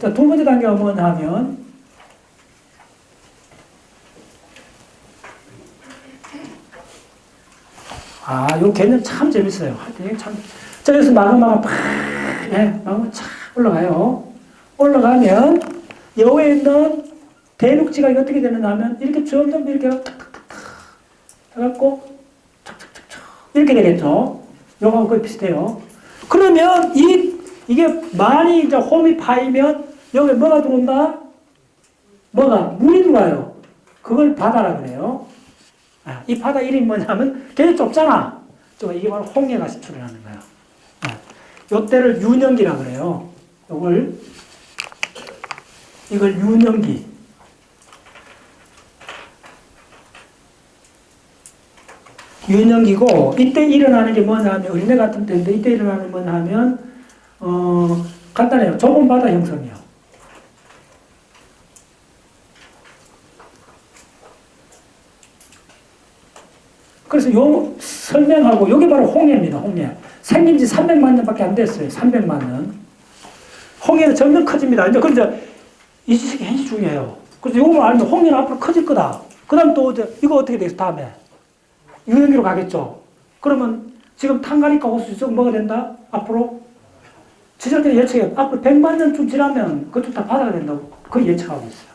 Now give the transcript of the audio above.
자, 두 번째 단계가 뭐냐 하면, 아, 요 개념 참 재밌어요. 하여튼 참. 자, 여기서 마그마가 팍, 예, 마그마 착 올라가요. 올라가면, 여기에 있는 대륙지가 어떻게 되느냐 하면, 이렇게 점점 이렇게 탁탁탁탁 해갖고, 탁탁탁탁 이렇게 되겠죠. 요거하고 거의 비슷해요. 그러면 이, 이게 많이 이제 홈이 파이면, 여기 뭐가 들어온다? 뭐가? 물이 들어와요. 그걸 바다라 그래요. 아, 이 바다 이름이 뭐냐면 되게 좁잖아. 저 이게 바로 홍해가 수출하는 거야. 아, 요때를 유년기라 그래요. 요걸 이걸 유년기. 유년기고 이때 일어나는 게 뭐냐면 어린애 같은 때인데 이때 일어나는 게 뭐냐면 어 간단해요. 좁은 바다 형성이요. 그래서 요 설명하고 요게 바로 홍해입니다. 홍해. 생긴 지 300만 년밖에 안 됐어요. 300만 년. 홍해는 점점 커집니다. 이제 그런데 이 지식이 굉장히 중요해요. 그래서 요거만 알면 홍해는 앞으로 커질 거다. 그 다음 또 이거 어떻게 되겠어 다음에 유형기로 가겠죠. 그러면 지금 탄가니까 호수 쪽 뭐가 된다? 앞으로 지적된 예측이 앞으로 100만 년쯤 지나면 그쪽 다 바다가 된다고 그 예측하고 있어요.